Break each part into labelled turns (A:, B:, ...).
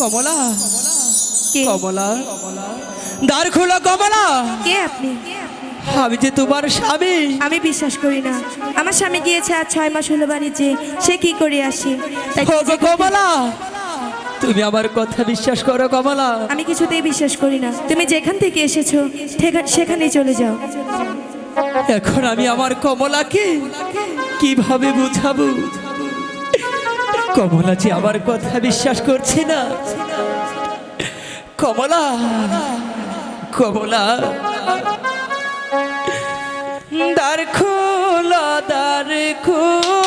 A: কমলা?
B: কে?
A: কমলা। দ্বার খোলা কমলা।
B: কে আপনি?
A: আমি যে তোমার স্বামী।
B: আমি বিশ্বাস করি না। আমার স্বামী গিয়েছে আর ছয় মাস হলো বাড়িতে। সে কি করে আসে?
A: কমলা। তুমি আমার কথা বিশ্বাস করো কমলা।
B: আমি কিছুতেই বিশ্বাস করি না। তুমি যেখান থেকে এসেছ সেখান- সেখানেই চলে যাও।
A: এখন আমি আমার কমলাকে কীভাবে বুঝাবো? কমলা যে আমার কথা বিশ্বাস করছে না। কমলা কমলা দ্বার খোলা দ্বার খোলা।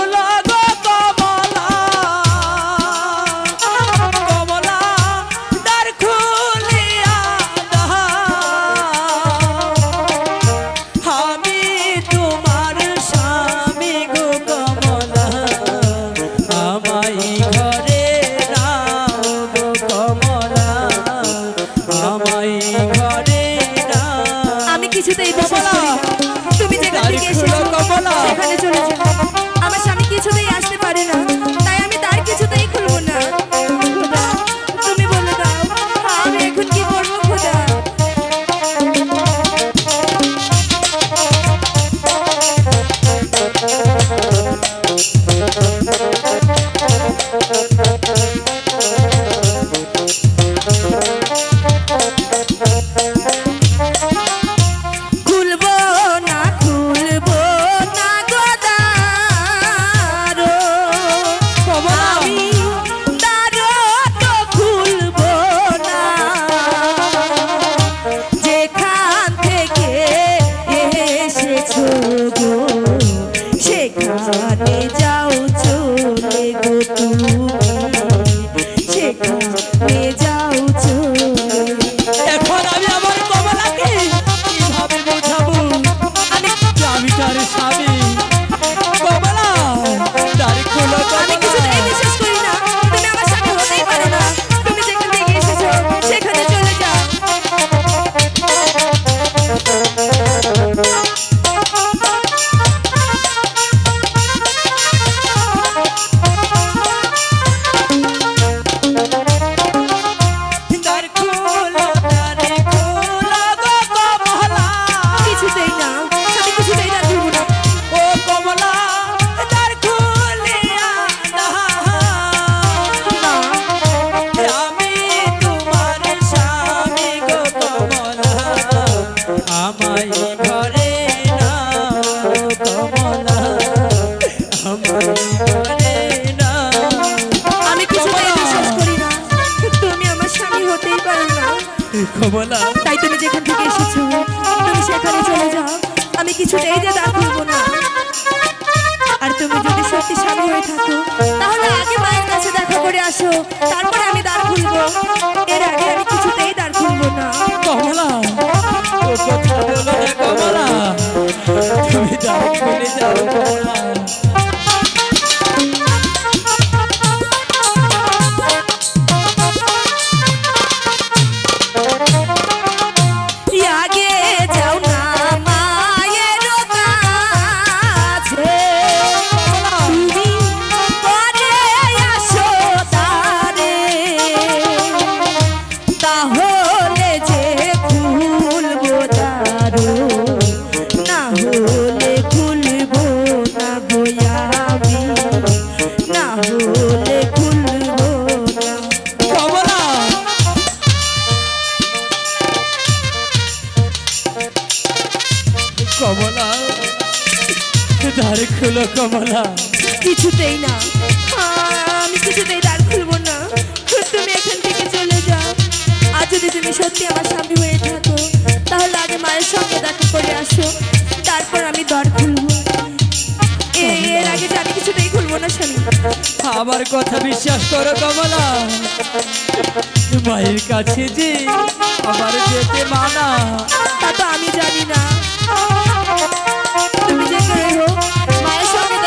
A: আমি
B: কিছুতেই বিশ্বাস করি না। তুমি যেখান থেকে এসেছ সেখানে চলে যাও। আমার স্বামী কিছুতেই আসতে পারে না। এখন আমি
A: আমার
B: আমি কিছুতেই যে দাঁড় করব না। আর তুমি যদি সত্যি স্বামী হয়ে থাকো, তাহলে আগে মায়ের কাছে দেখা করে আসো, তারপরে আমি দাঁড় খুলবো এর আগে আমি কিছুতেই
A: কমলা। দ্বার খুলো কমলা।
B: কিছুতেই না। আমি কিছুতেই দ্বার খুলবো না। তুমি এখান থেকে চলে যাও। আর যদি তুমি সত্যি আমার স্বামী হয়ে থাকো তাহলে আগে মায়ের সঙ্গে দেখা করে আসো। তারপর আমি দ্বার খুলবো। এর আগে আমি কিছুতেই খুলবো না স্বামী।
A: আমার কথা বিশ্বাস করো কমলা। মায়ের কাছে যে আমার যেতে মানা।
B: তা তো আমি জানি না।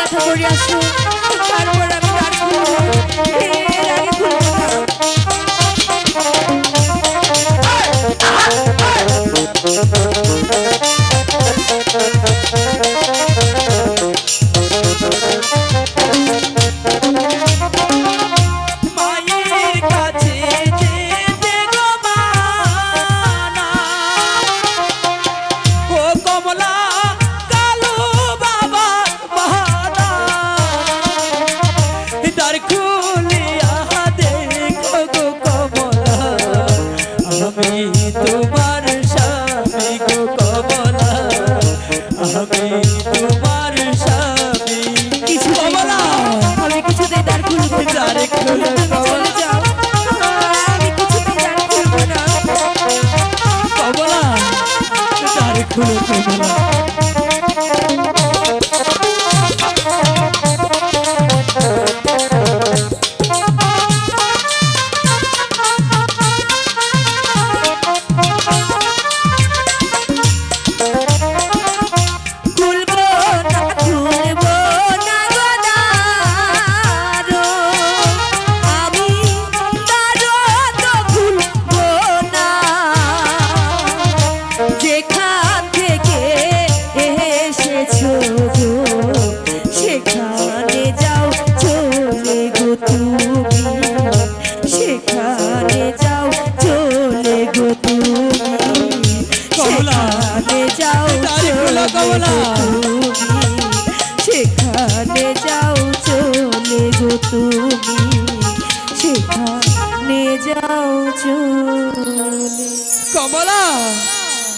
B: দেখা করে আসো। তারপর আমি দ্বার ছুঁড়ে ফেললাম সেখানে যাও চলে গো তুমি। সেখানে যাও চলে গো তুমি। সেখানে যাও চলে
A: কমলা।
B: গো তুমি। সেখানে যাও চলে গো তুমি। সেখানে যাও চলে
A: কমলা।